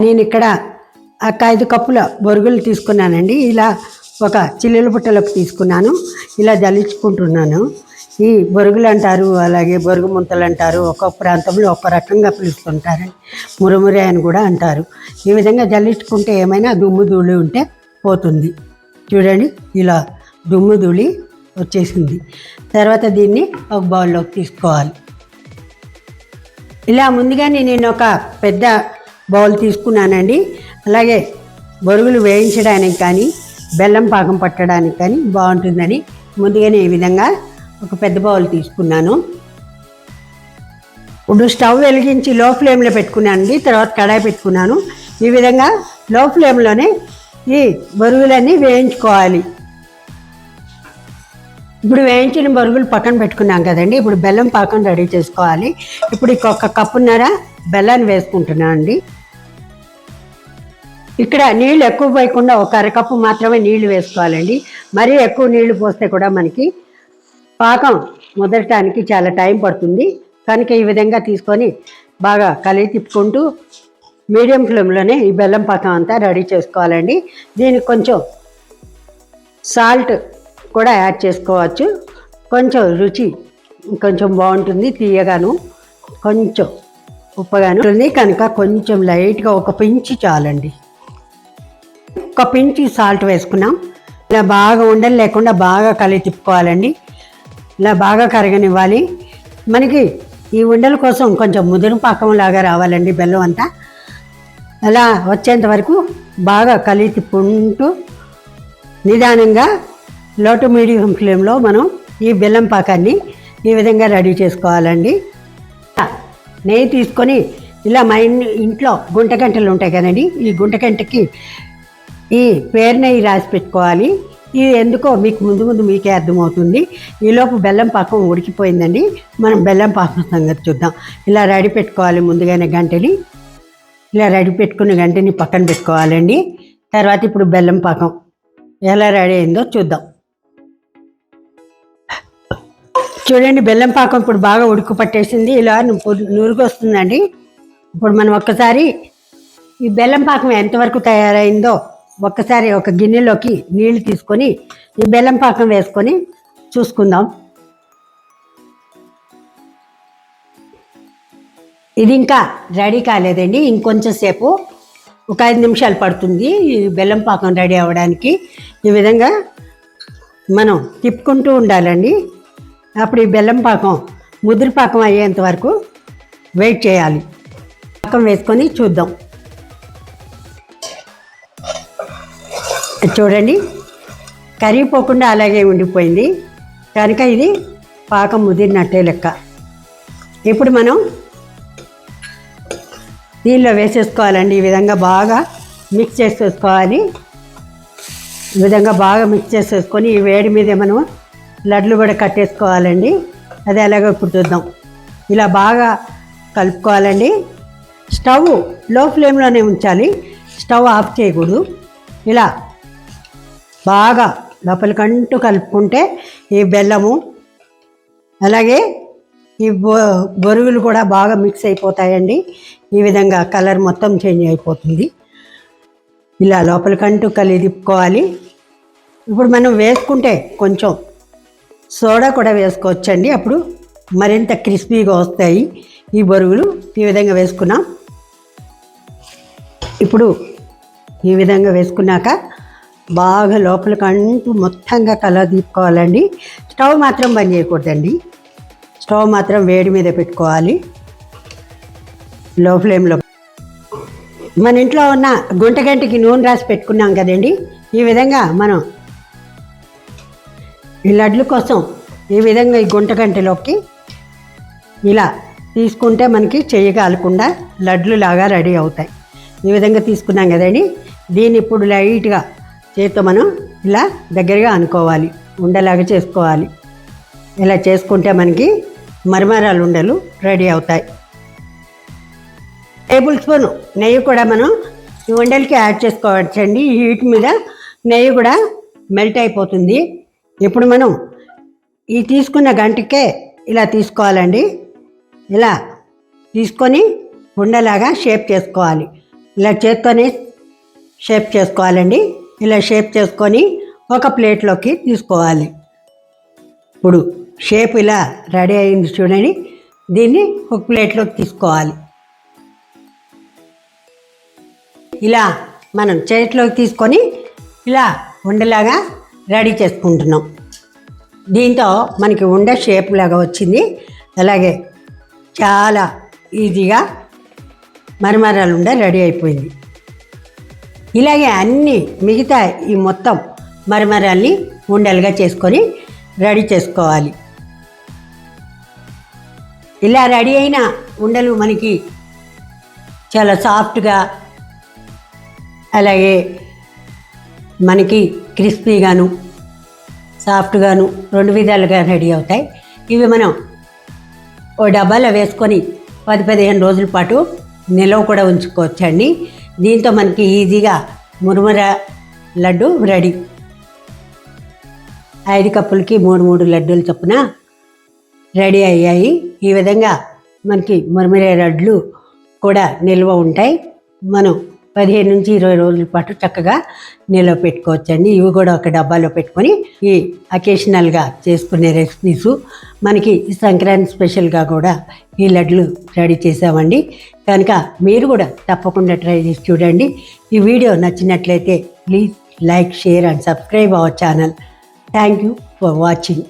నేను ఇక్కడ ఒక ఐదు కప్పుల బొరుగులు తీసుకున్నానండి. ఇలా ఒక చిల్లుల బుట్టలోకి తీసుకున్నాను. ఇలా జల్లించుకుంటున్నాను. ఈ బొరుగులు అంటారు అలాగే బొరుగు ముంతలు అంటారు. ఒక్కొక్క ప్రాంతంలో ఒక్క రకంగా పిలుస్తుంటారని మురమురే అని కూడా అంటారు. ఈ విధంగా జల్లించుకుంటే ఏమైనా దుమ్ము ధూళి ఉంటే పోతుంది. చూడండి ఇలా దుమ్ము ధూళి వచ్చేసింది. తర్వాత దీన్ని ఒక బౌల్లోకి తీసుకోవాలి. ఇలా ముందుగానే నేను ఒక పెద్ద బౌల్ తీసుకున్నానండి. అలాగే బొరుగులు వేయించడానికి కానీ బెల్లం పాకం పట్టడానికి కానీ బాగుంటుందని ముందుగానే ఈ విధంగా ఒక పెద్ద బౌల్ తీసుకున్నాను. ఇప్పుడు స్టవ్ వెలిగించి లో ఫ్లేమ్లో పెట్టుకున్నానండి. తర్వాత కడాయి పెట్టుకున్నాను. ఈ విధంగా లో ఫ్లేమ్లోనే ఈ బొరుగులన్నీ వేయించుకోవాలి. ఇప్పుడు వేయించిన బొరుగులు పక్కన పెట్టుకున్నాం కదండి. ఇప్పుడు బెల్లం పాకం రెడీ చేసుకోవాలి. ఇప్పుడు ఇక ఒక కప్పున్నర బెల్లాన్ని వేసుకుంటున్నాను అండి. ఇక్కడ నీళ్ళు ఎక్కువ పోయకుండా ఒక అరకప్పు మాత్రమే నీళ్ళు వేసుకోవాలండి. మరీ ఎక్కువ నీళ్ళు పోస్తే కూడా మనకి పాకం ముదరటానికి చాలా టైం పడుతుంది. కనుక ఈ విధంగా తీసుకొని బాగా కలిగి తిప్పుకుంటూ మీడియం ఫ్లేమ్లోనే ఈ బెల్లం పాకం అంతా రెడీ చేసుకోవాలండి. దీనికి కొంచెం సాల్ట్ కూడా యాడ్ చేసుకోవచ్చు. కొంచెం రుచి కొంచెం బాగుంటుంది తీయగాను. కొంచెం ఉప్పగాను. ఉంటుంది కనుక కొంచెం లైట్గా ఒక పించి చాలండి. ఒక పించి సాల్ట్ వేసుకున్నాం. ఇలా బాగా ఉండలు లేకుండా బాగా కలిగి తిప్పుకోవాలండి. ఇలా బాగా కరగనివ్వాలి. మనకి ఈ ఉండల కోసం కొంచెం ముదురు పాకం లాగా రావాలండి బెల్లం అంతా. అలా వచ్చేంత వరకు బాగా కలిగి తిప్పుకుంటూ నిదానంగా లోటు మీడియం ఫ్లేమ్లో మనం ఈ బెల్లం పాకాన్ని ఈ విధంగా రెడీ చేసుకోవాలండి. నెయ్యి తీసుకొని ఇలా మా ఇంట్లో గుంటగంటలు ఉంటాయి కదండి. ఈ గుంటగంటకి ఈ పేరు నెయ్యి రాసి పెట్టుకోవాలి. ఇది ఎందుకో మీకు ముందు ముందు మీకే అర్థమవుతుంది. ఈలోపు బెల్లం పాకం ఉడికిపోయిందండి. మనం బెల్లం పాకం సంగతి చూద్దాం. ఇలా రెడీ పెట్టుకోవాలి ముందుగానే గంటని. ఇలా రెడీ పెట్టుకున్న గంటని పక్కన పెట్టుకోవాలండి. తర్వాత ఇప్పుడు బెల్లం పాకం ఎలా రెడీ అయిందో చూద్దాం. చూడండి బెల్లం పాకం ఇప్పుడు బాగా ఉడుకు పట్టేసింది. ఇలా నూరుకొస్తుందండి. ఇప్పుడు మనం ఒక్కసారి ఈ బెల్లం పాకం ఎంతవరకు తయారైందో ఒక్కసారి ఒక గిన్నెలోకి నీళ్ళు తీసుకొని ఈ బెల్లం పాకం వేసుకొని చూసుకుందాం. ఇది ఇంకా రెడీ కాలేదండి. ఇంకొంచెం సేపు ఒక ఐదు నిమిషాలు పడుతుంది ఈ బెల్లం పాకం రెడీ అవ్వడానికి. ఈ విధంగా మనం తిప్పుకుంటూ ఉండాలండి. అప్పుడు ఈ బెల్లం పాకం ముదిరి పాకం అయ్యేంత వరకు వెయిట్ చేయాలి. పాకం వేసుకొని చూద్దాం. చూడండి కరిగిపోకుండా అలాగే ఉండిపోయింది. కనుక ఇది పాకం ముదిరినట్టే లెక్క. ఇప్పుడు మనం దీనిలో వేసేసుకోవాలండి. ఈ విధంగా బాగా మిక్స్ చేసేసుకోవాలి. ఈ విధంగా బాగా మిక్స్ చేసేసుకొని ఈ వేడి మీద మనం లడ్లు కూడా కట్టేసుకోవాలండి. అది ఎలాగో ఇప్పుడు చూద్దాం. ఇలా బాగా కలుపుకోవాలండి. స్టవ్లో ఫ్లేమ్లోనే ఉంచాలి. స్టవ్ ఆఫ్ చేయకూడదు. ఇలా బాగా లోపలికంటూ కలుపుకుంటే ఈ బెల్లము అలాగే ఈ బొ బొరుగులు కూడా బాగా మిక్స్ అయిపోతాయండి. ఈ విధంగా కలర్ మొత్తం చేంజ్ అయిపోతుంది. ఇలా లోపలికంటూ కలిగి తిప్పుకోవాలి ఇప్పుడు మనం వేసుకుంటే కొంచెం సోడా కూడా వేసుకోవచ్చండి. అప్పుడు మరింత క్రిస్పీగా వస్తాయి ఈ బరువులు ఈ విధంగా వేసుకున్నాం. ఇప్పుడు ఈ విధంగా వేసుకున్నాక బాగా లోపలికి అంటూ మొత్తంగా కలర్ తీసుకోవాలండి స్టవ్ మాత్రం బంద్ చేయకూడదండి. స్టవ్ మాత్రం వేడి మీద పెట్టుకోవాలి. లో ఫ్లేమ్లో. మన ఇంట్లో ఉన్న గుంటగంటికి నూనె రాసి పెట్టుకున్నాం కదండి. ఈ విధంగా మనం ఈ లడ్లు కోసం ఈ విధంగా ఈ గుంటగంటలోకి ఇలా తీసుకుంటే మనకి చెయ్యి కాలకుండా లడ్లు లాగా రెడీ అవుతాయి. ఈ విధంగా తీసుకున్నాం కదండి. దీన్ని ఇప్పుడు లైట్గా చేతితో మనం ఇలా దగ్గరగా అనుకోవాలి. ఉండలాగా చేసుకోవాలి. ఇలా చేసుకుంటే మనకి మరమరాలు ఉండలు రెడీ అవుతాయి. టేబుల్ స్పూన్ నెయ్యి కూడా మనం ఈ వండలకి యాడ్ చేసుకోవచ్చండి. ఈ హీట్ మీద నెయ్యి కూడా మెల్ట్ అయిపోతుంది. ఇప్పుడు మనం ఈ తీసుకున్న గంటకే ఇలా తీసుకోవాలండి. ఇలా తీసుకొని ఉండలాగా షేప్ చేసుకోవాలి. ఇలా చేత్తోనే షేప్ చేసుకోవాలండి. ఇలా షేప్ చేసుకొని ఒక ప్లేట్లోకి తీసుకోవాలి. ఇప్పుడు షేప్ ఇలా రెడీ అయింది చూడండి. దీన్ని ఒక ప్లేట్లోకి తీసుకోవాలి. ఇలా మనం చేతిలోకి తీసుకొని ఇలా ఉండలాగా రెడీ చేసుకుంటున్నాం. దీంతో మనకి ఉండే షేప్ లాగా వచ్చింది. అలాగే చాలా ఈజీగా మరమరాలు ఉండే రెడీ అయిపోయింది. ఇలాగే అన్ని మిగతా ఈ మొత్తం మరమరాల్ని ఉండలుగా చేసుకొని రెడీ చేసుకోవాలి. ఇలా రెడీ అయిన ఉండలు మనకి చాలా సాఫ్ట్గా అలాగే మనకి క్రిస్పీగాను సాఫ్ట్గాను రెండు విధాలుగా రెడీ అవుతాయి. ఇవి మనం ఓ డబ్బాలో వేసుకొని పది పదిహేను రోజుల పాటు నిల్వ కూడా ఉంచుకోవచ్చండి. దీంతో మనకి ఈజీగా మురుముర లడ్డు రెడీ. ఐదు కప్పులకి మూడు మూడు లడ్డూలు చొప్పున రెడీ అయ్యాయి. ఈ విధంగా మనకి మురమిరే లడ్లు కూడా నిల్వ ఉంటాయి. మనం పదిహేను నుంచి ఇరవై రోజుల పాటు చక్కగా నిల్వ పెట్టుకోవచ్చండి. ఇవి కూడా ఒక డబ్బాలో పెట్టుకొని ఈ అకేషనల్గా చేసుకునే రెసిపీస్ మనకి సంక్రాంతి స్పెషల్గా కూడా ఈ లడ్లు రెడీ చేసామండి. కనుక మీరు కూడా తప్పకుండా ట్రై చేసి చూడండి. ఈ వీడియో నచ్చినట్లయితే please like share and subscribe our channel. Thank you for watching